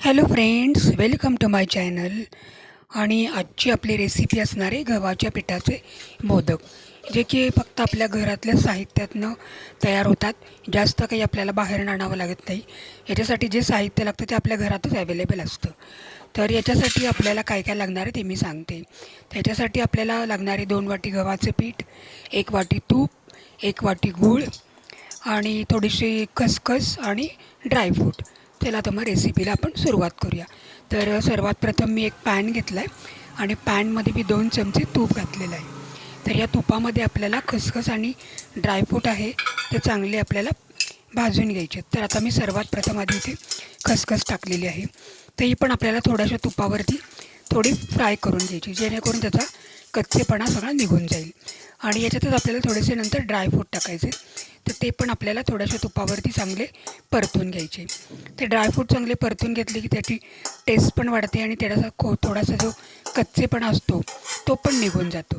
Hello friends welcome to my channel आणि आजची आपली रेसिपी असणार आहे गव्हाच्या पिठाचे मोदक जे की फक्त आपल्या घरातल्या साहित्यातनं तयार होतात. जास्त काही आपल्याला बाहेर आणावं लागत नाही. याच्यासाठी जे साहित्य लागतं ते आपल्या घरातच अवेलेबल असतं. तर याच्यासाठी आपल्याला काय काय लागणार आहे ते मी सांगते. त्याच्यासाठी आपल्याला लागणारे दोन वाटी गव्हाचे पीठ एक वाटी तूप एक वाटी गूळ आणि थोडीशी खसखस आणि ड्रायफ्रूट चला तर मग रेसिपीला आपण सुरुवात करूया. तर सर्वात प्रथम मी एक पॅन घेतला आहे आणि पॅनमध्ये मी दोन चमचे तूप घातलेलं आहे. तर या तुपामध्ये आपल्याला खसखस आणि ड्रायफ्रूट आहे ते चांगले आपल्याला भाजून घ्यायचे. तर आता मी सर्वात प्रथम आधी इथे खसखस टाकलेली आहे. तर ही पण आपल्याला थोड्याशा तुपावरती थोडी फ्राय करून घ्यायची जेणेकरून त्याचा कच्चेपणा सगळा निघून जाईल. आणि याच्यातच आपल्याला थोडेसे नंतर ड्रायफ्रूट टाकायचे. तर ते पण आपल्याला थोड्याशा तुपावरती चांगले परतून घ्यायचे. ते ड्रायफ्रूट चांगले परतून घेतले की त्याची टेस्ट पण वाढते आणि त्याचा खो थोडासा जो कच्चेपणा असतो तो पण निघून जातो.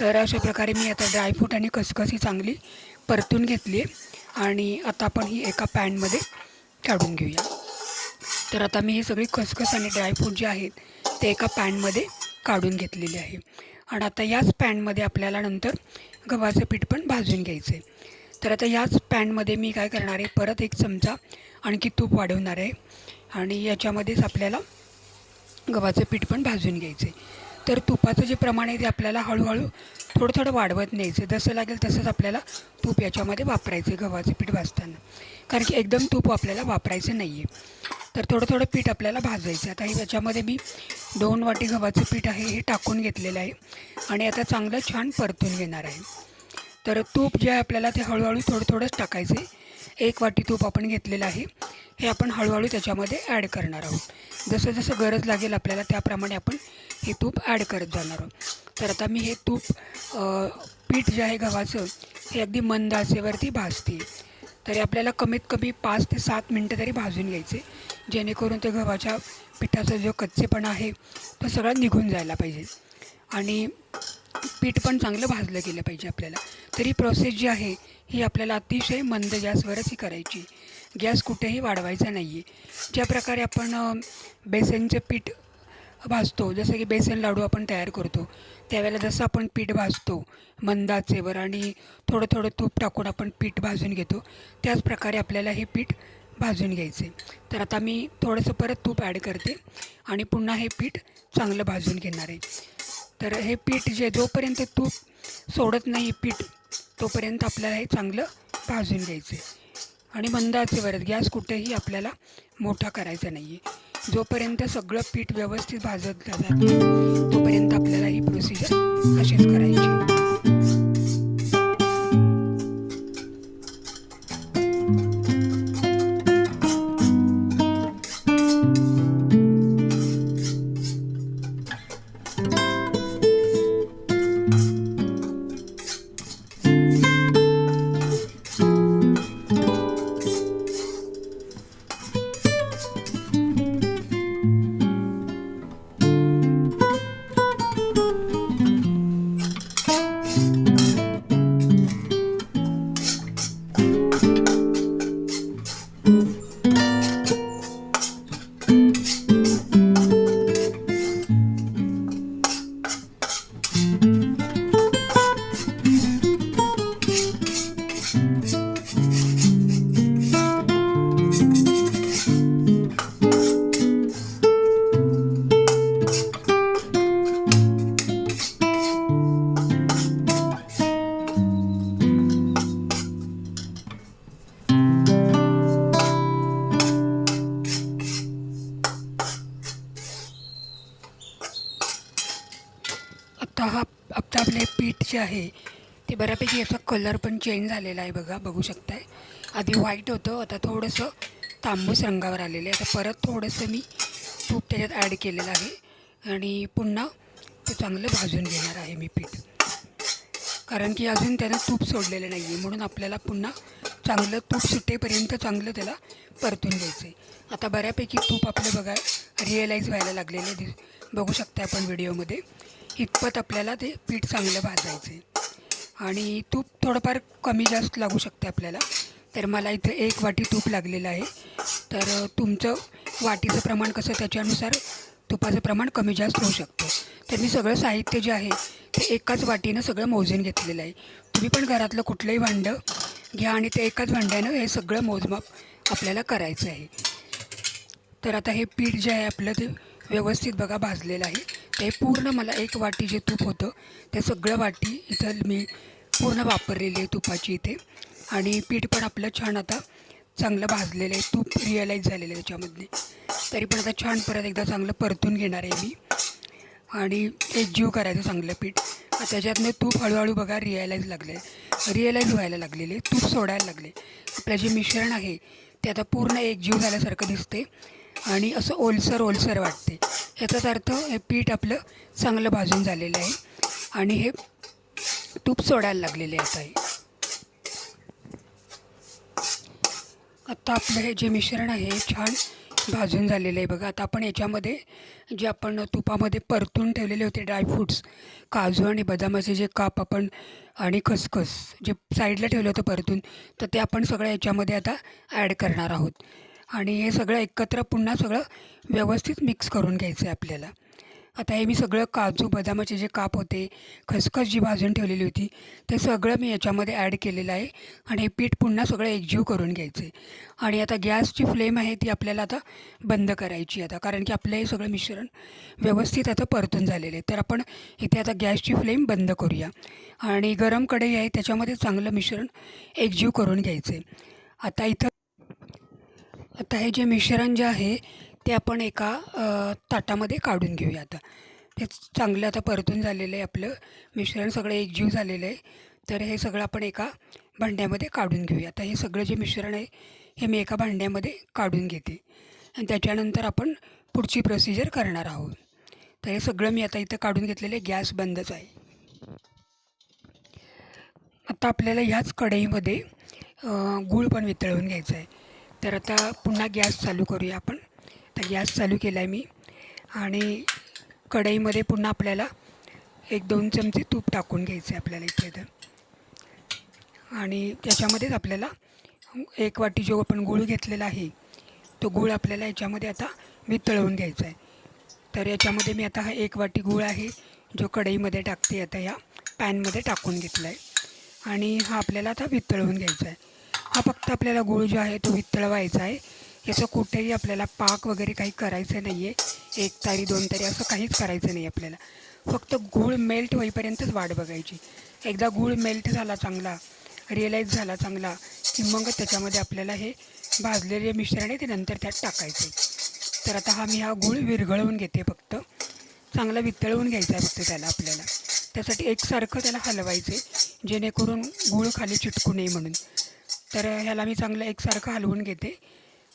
तर अशा प्रकारे मी आता ड्रायफ्रूट आणि खसखस ही चांगली परतून घेतली आहे. आणि आता आपण ही एका पॅनमध्ये काढून घेऊया. तर आता मी ही सगळी खसखस आणि ड्रायफ्रूट जे आहेत ते एका पॅनमध्ये काढून घेतलेले आहे. आणि आता याच पॅनमध्ये आपल्याला नंतर गव्हाचं पीठ पण भाजून घ्यायचं आहे तर आता याच पॅनमध्ये मी काय करणार आहे परत एक चमचा आणखी तूप वाढवणार आहे आणि याच्यामध्येच आपल्याला गव्हाचं पीठ पण भाजून घ्यायचं आहे तर तुपाचं जे प्रमाण आहे ते आपल्याला हळूहळू थोडं थोडं वाढवत न्यायचं जसं लागेल तसंच आपल्याला तूप याच्यामध्ये वापरायचं आहे गव्हाचं पीठ भाजताना. कारण की एकदम तूप आपल्याला वापरायचं नाही आहे तर थोडं थोडं पीठ आपल्याला भाजायचं आता हे याच्यामध्ये मी दोन वाटी गव्हाचं पीठ आहे हे टाकून घेतलेलं आहे. आणि आता चांगलं छान परतून घेणार आहे. तर तूप जे आहे आपल्याला ते हळूहळू थोडं थोडंच टाकायचं आहे. एक वाटी तूप आपण घेतलेलं आहे. हे आपण हळूहळू त्याच्यामध्ये ॲड करणार आहोत. जसं जसं गरज लागेल आपल्याला त्याप्रमाणे आपण हे तूप ॲड करत जाणार आहोत. तर आता मी हे तूप पीठ जे आहे गव्हाचं हे अगदी मंद आचेवरती भाजते. तरी आपल्याला कमीत कमी पाच ते सात मिनटं तरी भाजून घ्यायचे. जेणेकरून ते गव्हाच्या पिठाचा जो कच्चेपणा आहे तो सगळा निघून जायला पाहिजे. आणि पीठ पण चांगलं भाजलं गेलं पाहिजे आपल्याला. तरी प्रोसेस जी आहे ही आपल्याला अतिशय मंद गॅसवरच ही करायची. गॅस कुठेही वाढवायचा नाही आहे ज्या प्रकारे आपण बेसनचं पीठ भाजतो जसं की बेसन लाडू आपण तयार करतो त्यावेळेला जसं आपण पीठ भाजतो मंदाचेवर आणि थोडं थोडं तूप टाकून आपण पीठ भाजून घेतो त्याच प्रकारे आपल्याला हे पीठ भाजून घ्यायचे. तर आता मी थोडंसं परत तूप ॲड करते आणि पुन्हा हे पीठ चांगलं भाजून घेणार आहे. तर हे पीठ जे जोपर्यंत तूप सोडत नाही पीठ तोपर्यंत आपल्याला हे चांगलं भाजून घ्यायचं आहे आणि मंद आचेवर गॅस कुठेही आपल्याला मोठा करायचा नाही आहे जोपर्यंत सगळं पीठ व्यवस्थित भाजत जात तोपर्यंत आपल्याला ही प्रोसिजर अशीच करायची. आहे. ते बऱ्यापैकी याचा कलर पण चेंज झालेला आहे बघा बघू शकताय. आधी व्हाईट होतं आता थोडंसं तांबूस रंगावर आलेलं आहे. आता परत थोडंसं मी तूप त्याच्यात ॲड केलेलं आहे. आणि पुन्हा ते चांगलं भाजून घेणार आहे मी पीठ. कारण की अजून त्यानं तूप सोडलेलं नाही आहे म्हणून आपल्याला पुन्हा चांगलं तूप सुटेपर्यंत चांगलं त्याला परतून घ्यायचं आहे आता बऱ्यापैकी तूप आपलं बघा रिअलाईज व्हायला लागलेलं आहे. दिस- बघू शकता आपण व्हिडिओमध्ये. इतपत आपल्याला ते पीठ चांगलं भाजायचं आहे आणि तूप थोडंफार कमी जास्त लागू शकते आपल्याला. तर मला इथं एक वाटी तूप लागलेलं आहे. तर तुमचं वाटीचं प्रमाण कसं त्याच्यानुसार तुपाचं प्रमाण कमी जास्त होऊ शकतं. तर मी सगळं साहित्य जे आहे ते एकाच वाटीनं सगळं मोजून घेतलेलं आहे. तुम्ही पण घरातलं कुठलंही भांडं घ्या आणि ते एकाच भांड्यानं हे सगळं मोजमाप आपल्याला करायचं आहे. तर आता हे पीठ जे आहे आपलं ते व्यवस्थित बघा भाजलेलं आहे. ते पूर्ण मला एक वाटी जे तूप होतं ते सगळं वाटी इथं मी पूर्ण वापरलेली आहे तुपाची इथे. आणि पीठ पण आपलं छान आता चांगलं भाजलेलं आहे. तूप रिअलाईज झालेलं आहे त्याच्यामधले. तरी पण आता छान परत एकदा चांगलं परतून घेणार आहे मी. आणि एक जीव करायचं चांगलं पीठ. त्याच्यातनं तूप हळूहळू बघा रिअलाईज लागले रिअलाईज व्हायला लागलेले. तूप सोडायला लागले. आपलं जे मिश्रण आहे ते आता पूर्ण एकजीव झाल्यासारखं दिसते आणि असं ओलसर ओलसर वाटते. याचाच अर्थ हे पीठ आपलं चांगलं भाजून झालेलं आहे. आणि हे तूप सोडायला लागलेले आता हे. आता आपलं हे जे मिश्रण आहे हे छान भाजून झालेलं आहे बघा. आता आपण याच्यामध्ये जे आपण तुपामध्ये परतून ठेवलेले होते ड्रायफ्रूट्स काजू आणि बदामाचे जे काप आपण आणि खसखस जे साईडला ठेवलं होतं परतून तर ते आपण सगळं याच्यामध्ये आता ॲड करणार आहोत. आणि हे सगळं एकत्र पुन्हा सगळं व्यवस्थित मिक्स करून घ्यायचं आहे आपल्याला. आता हे मी सगळं काजू बदामाचे जे काप होते खसखस जी भाजून ठेवलेली होती ते सगळं मी याच्यामध्ये ॲड केलेलं आहे आणि हे पीठ पुन्हा सगळं एकजीव करून घ्यायचं आहे आणि आता गॅसची फ्लेम आहे ती आपल्याला आता बंद करायची आता कारण की आपलं हे सगळं मिश्रण व्यवस्थित आता परतून झालेलं आहे. तर आपण इथे आता गॅसची फ्लेम बंद करूया. आणि गरम कढई आहे त्याच्यामध्ये चांगलं मिश्रण एकजीव करून घ्यायचं आहे आता इथं आता हे जे मिश्रण जे आहे ते आपण एका ताटामध्ये काढून घेऊया आता. ते चांगलं आता परतून झालेलं आहे आपलं. मिश्रण सगळं एकजीव झालेलं आहे. तर हे सगळं आपण एका भांड्यामध्ये काढून घेऊया. आता हे सगळं जे मिश्रण आहे हे मी एका भांड्यामध्ये काढून घेते. आणि त्याच्यानंतर आपण पुढची प्रोसिजर करणार आहोत. तर हे सगळं मी आता इथं काढून घेतलेलं आहे. गॅस बंदच आहे. आता आपल्याला ह्याच कढईमध्ये गूळ पण वितळवून घ्यायचं आहे. तर आता पुन्हा गॅस चालू करूया आपण. तर गॅस चालू केला आहे मी. आणि कढईमध्ये पुन्हा आपल्याला एक दोन चमचे तूप टाकून घ्यायचं आहे आपल्याला इथे तर. आणि त्याच्यामध्येच आपल्याला एक वाटी जो आपण गूळ घेतलेला आहे तो गूळ आपल्याला याच्यामध्ये आता वितळवून घ्यायचा आहे तर याच्यामध्ये मी आता हा एक वाटी गूळ आहे जो कढईमध्ये टाकते आता या पॅनमध्ये टाकून घेतला आहे आणि हा आपल्याला आता वितळवून घ्यायचा आहे हा फक्त आपल्याला गूळ जो आहे तो वितळवायचा आहे. याचं कुठेही आपल्याला पाक वगैरे काही करायचं नाही आहे एक तारी दोन तारी असं काहीच करायचं नाही आपल्याला. फक्त गूळ मेल्ट होईपर्यंतच वाट बघायची. एकदा गूळ मेल्ट झाला चांगला रिअलाईज झाला चांगला की मग त्याच्यामध्ये आपल्याला हे भाजलेले मिश्रण आहे ते नंतर त्यात टाकायचे. तर आता हा मी हा गूळ विरघळवून घेते फक्त. चांगला वितळवून घ्यायचा आहे फक्त त्याला आपल्याला. त्यासाठी एकसारखं त्याला हलवायचे जेणेकरून गूळ खाली चिटकू नये म्हणून. तर ह्याला मी चांगलं एकसारखं हलवून घेते.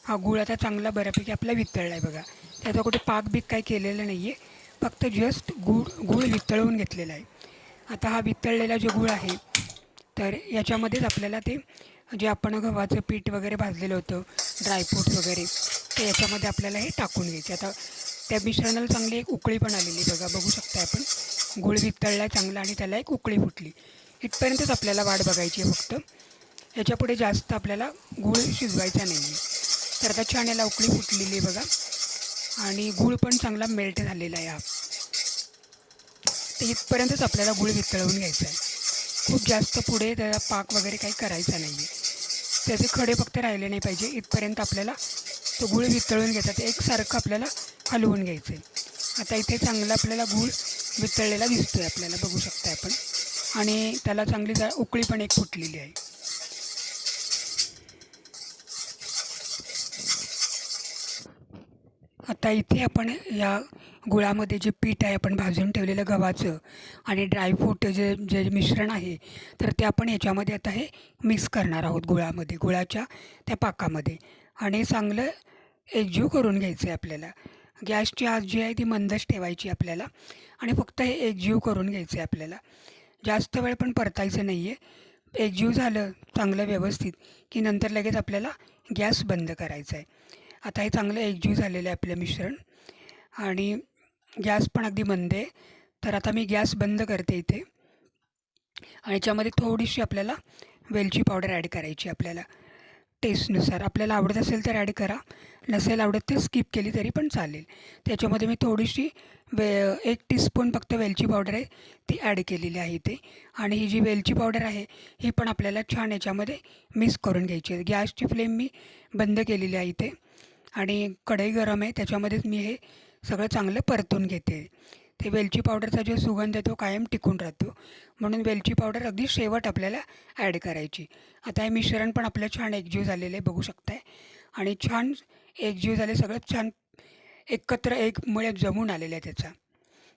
हा गूळ आता चांगला बऱ्यापैकी आपला वितळला आहे बघा. त्याचा कुठे पाक बीक काही केलेलं नाही आहे फक्त जस्ट गूळ गूळ वितळवून घेतलेला आहे. आता हा वितळलेला जो गूळ आहे तर याच्यामध्येच आपल्याला ते जे आपण गव्हाचं पीठ वगैरे भाजलेलं होतं ड्रायफ्रूट वगैरे ते याच्यामध्ये आपल्याला हे टाकून घ्यायचे. आता त्या मिश्रणाला चांगली एक उकळी पण आलेली आहे बघा. बघू शकता आपण. गूळ वितळला आहे चांगला आणि त्याला एक उकळी फुटली. इथपर्यंतच आपल्याला वाट बघायची आहे फक्त. याच्यापुढे जास्त आपल्याला गूळ शिजवायचा नाही आहे तर आता छान याला उकळी फुटलेली आहे बघा. आणि गूळ पण चांगला मेल्ट झालेला आहे हा. तर इथपर्यंतच आपल्याला गूळ वितळवून घ्यायचा आहे. खूप जास्त पुढे त्याला पाक वगैरे काही करायचा नाही आहे त्याचे खडे फक्त राहिले नाही पाहिजे. इथपर्यंत आपल्याला तो गूळ वितळून घ्यायचा ते एकसारखं आपल्याला हलवून घ्यायचं आहे. आता इथे चांगला आपल्याला गूळ वितळलेला दिसतो आहे आपल्याला. बघू शकता आपण. आणि त्याला चांगली जा उकळी पण एक फुटलेली आहे. आता इथे आपण या गुळामध्ये जे पीठ आहे आपण भाजून ठेवलेलं गव्हाचं आणि ड्रायफ्रूट जे जे मिश्रण आहे तर ते आपण याच्यामध्ये आता हे मिक्स करणार आहोत गुळामध्ये गुळाच्या त्या पाकामध्ये. आणि चांगलं एकजीव करून घ्यायचं आहे आपल्याला. गॅसची आग जी आहे ती मंदच ठेवायची आपल्याला आणि फक्त हे एकजीव करून घ्यायचं आहे आपल्याला. जास्त वेळ पण परतायचं नाही आहे एकजीव झालं चांगलं व्यवस्थित की नंतर लगेच आपल्याला गॅस बंद करायचा आहे आता हे चांगलं एकजीव झालेलं आहे आपलं मिश्रण. आणि गॅस पण अगदी बंद आहे. तर आता मी गॅस बंद करते इथे. आणि याच्यामध्ये थोडीशी आपल्याला वेलची पावडर ॲड करायची आपल्याला. टेस्टनुसार. आपल्याला आवडत असेल तर ॲड करा. नसेल आवडत तर स्किप केली तरी पण चालेल. त्याच्यामध्ये मी थोडीशी वे एक टीस्पून फक्त वेलची पावडर आहे ती ॲड केलेली आहे इथे. आणि ही जी वेलची पावडर आहे ही पण आपल्याला छान याच्यामध्ये मिक्स करून घ्यायची आहे. गॅसची फ्लेम मी बंद केलेली आहे इथे. आणि कढई गरम आहे त्याच्यामध्येच मी हे सगळं चांगलं परतून घेते. ते वेलची पावडरचा जो सुगंध आहे तो कायम टिकून राहतो. म्हणून वेलची पावडर अगदी शेवट आपल्याला ॲड करायची. आता हे मिश्रण पण आपलं छान एकजीव झालेलं आहे बघू शकताय. आणि छान एकजीव झाले सगळं छान एकत्र एक मुळे जमून आलेलं आहे त्याचा.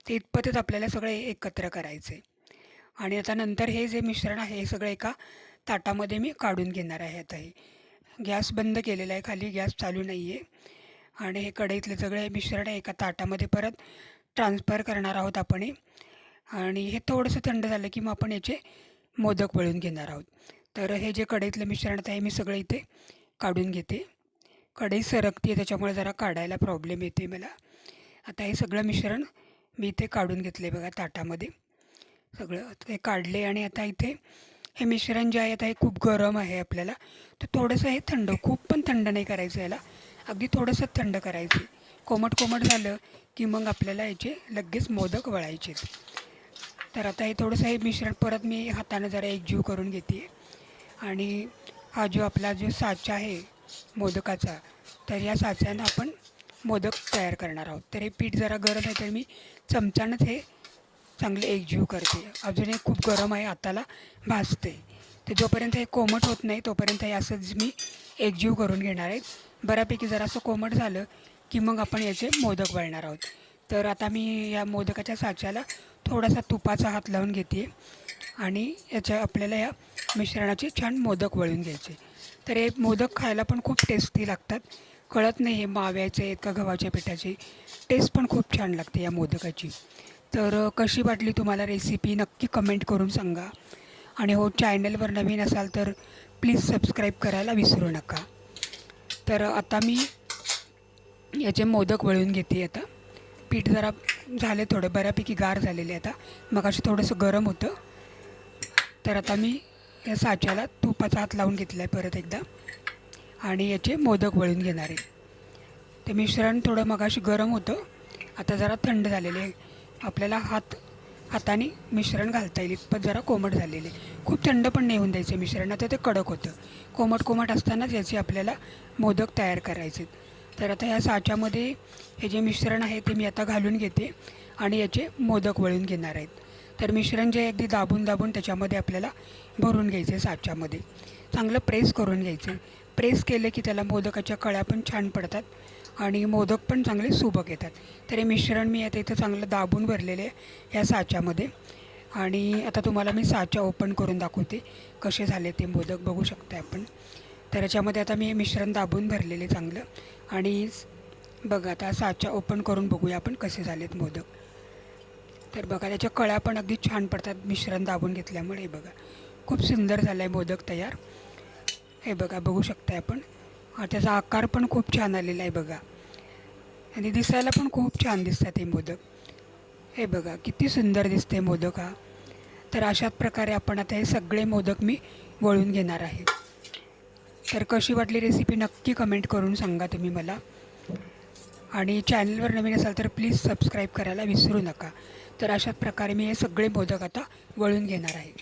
ते इतपतच आपल्याला सगळे एकत्र करायचं. आहे आणि आता नंतर हे जे मिश्रण आहे हे सगळं एका ताटामध्ये मी काढून घेणार आहे आता हे. गॅस बंद केलेला आहे. खाली गॅस चालू नाही आहे आणि हे कढईतले सगळे मिश्रण आहे एका ताटामध्ये परत ट्रान्सफर करणार आहोत आपण आणि हे थोडंसं थंड झालं की मग आपण याचे मोदक वळून घेणार आहोत. तर हे जे कढईतलं मिश्रण आहे मी सगळं इथे काढून घेते. कढई सरकते त्याच्यामुळे जरा काढायला प्रॉब्लेम येते मला. आता हे सगळं मिश्रण मी इथे काढून घेतलं आहे बघा ताटामध्ये. सगळं हे काढले आणि आता इथे हे मिश्रण जे आहे आता हे खूप गरम आहे आपल्याला. तर थोडंसं हे थंड खूप पण थंड नाही करायचं याला. अगदी थोडंसं थंड करायचं. कोमट कोमट झालं की मग आपल्याला याचे लगेच मोदक वळायचे. तर आता हे थोडंसं हे मिश्रण परत मी हातानं जरा एकजीव करून घेते आणि हा जो आपला जो साचा आहे मोदकाचा तर या साच्यानं आपण मोदक तयार करणार आहोत. तर हे पीठ जरा गरम आहे तर मी चमचानंच हे चांगले एकजीव करते. अजूनही खूप गरम आहे हाताला भाजते तर जोपर्यंत हे कोमट होत नाही तोपर्यंत हे असंच मी एकजीव करून घेणार आहे. बऱ्यापैकी जरासं कोमट झालं की मग आपण याचे मोदक वळणार आहोत. तर आता मी या मोदकाच्या साच्याला थोडासा तुपाचा हात लावून घेते आणि याच्या आपल्याला या मिश्रणाचे छान मोदक वळून घ्यायचे. तर हे मोदक खायला पण खूप टेस्टी लागतात. कळत नाही हे माव्याचे आहेत का गव्हाच्या पिठाचे. टेस्ट पण खूप छान लागते या मोदकाची. तर कशी वाटली तुम्हाला रेसिपी नक्की कमेंट करून सांगा. आणि हो चॅनलवर नवीन असाल तर प्लीज सबस्क्राईब करायला विसरू नका. तर आता मी याचे मोदक वळून घेते आता. पीठ जरा झाले थोडं बऱ्यापैकी गार झालेले आता. मग असं थोडंसं गरम होतं. तर आता मी या साच्याला तुपाचा हात लावून घेतला आहे परत एकदा. आणि याचे मोदक वळून घेणार आहे. ते मिश्रण थोडं मगाशी गरम होतं. आता जरा थंड झालेले आहे. आपल्याला हात हाताने मिश्रण घालता येईल. पण जरा कोमट झालेले खूप थंड पण नाही होऊन द्यायचे मिश्रण. आता ते कडक होतं. कोमट कोमट असतानाच याचे आपल्याला मोदक तयार करायचे तर आता ह्या साच्यामध्ये हे जे मिश्रण आहे ते मी आता घालून घेते आणि याचे मोदक वळून घेणार आहेत. तर मिश्रण जे अगदी दाबून दाबून त्याच्यामध्ये आपल्याला भरून घ्यायचे साच्यामध्ये. चांगलं प्रेस करून घ्यायचे प्रेस केलं की त्याला मोदकाच्या कळ्या पण छान पडतात. आणि मोदक पण चांगले सुबक येतात. तर हे मिश्रण मी आता इथं चांगलं दाबून भरलेले आहे या साच्यामध्ये. आणि आता तुम्हाला मी साचा ओपन करून दाखवते. कसे झाले ते मोदक बघू शकता आपण. तर याच्यामध्ये आता मी हे मिश्रण दाबून भरलेले चांगलं. आणि बघा आता साचा ओपन करून बघूया आपण कसे झालेत मोदक. तर बघा त्याच्या कळ्या पण अगदी छान पडतात मिश्रण दाबून घेतल्यामुळे. हे बघा खूप सुंदर झालं आहे मोदक तयार. हे बघा बघू शकताय आपण. त्याचा आकार पण खूप छान आलेला आहे बघा. आणि दिसायला पण खूप छान दिसतात हे मोदक. हे बघा किती सुंदर दिसते मोदक हा. तर अशाच प्रकारे आपण आता हे सगळे मोदक मी वळून घेणार आहे. तर कशी वाटली रेसिपी नक्की कमेंट करून सांगा तुम्ही मला. आणि चॅनलवर नवीन असाल तर प्लीज सबस्क्राईब करायला विसरू नका. तर अशाच प्रकारे मी हे सगळे मोदक आता वळून घेणार आहे.